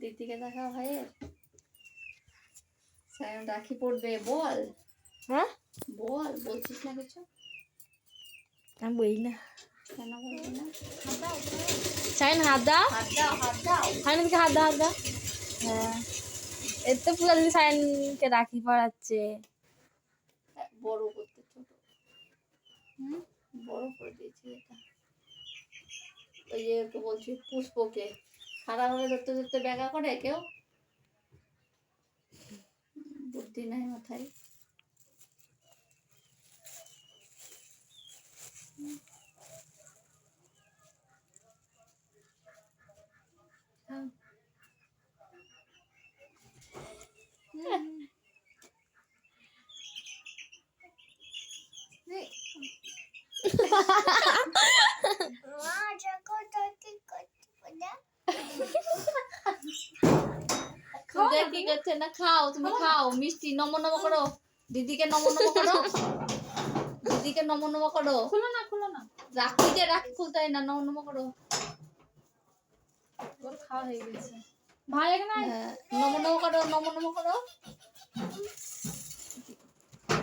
দিদিকে দেখা ভাইয়ের সায়ন রাখি পড়বে বল। হ্যাঁ? বল বলছিস না কিছু? আমি বলি না। কেন বলবি না? সাইন হাত দাও। হাত দাও হাত দাও। সাইনকে হাত দাও হাত দাও। হ্যাঁ। এর তো পুরো দিন সাইনকে রাখি পড়াচ্ছে। বড় করতে ছোট। হুম? বড় করে দিয়েছি এটা। ওই যে একটু বলছি, পুষ্পকে। খারাপ হয়ে ধরতে ধরতে ব্যাগা করে কেউ? বুদ্ধি নাই মাথায় হ্যাঁ। পূজা কি না খাও তুমি খাও। মিষ্টি নম নম করো। দিদিকে নম নম করো। দিদিকে নম নম করো। খুলো না খুলো না। রাখি যে রাখি খুলতে হয় না নম নম করো। খাওয়া হয়ে গেছে। ভাই এখানে হ্যাঁ নম নম করো নম নম করো।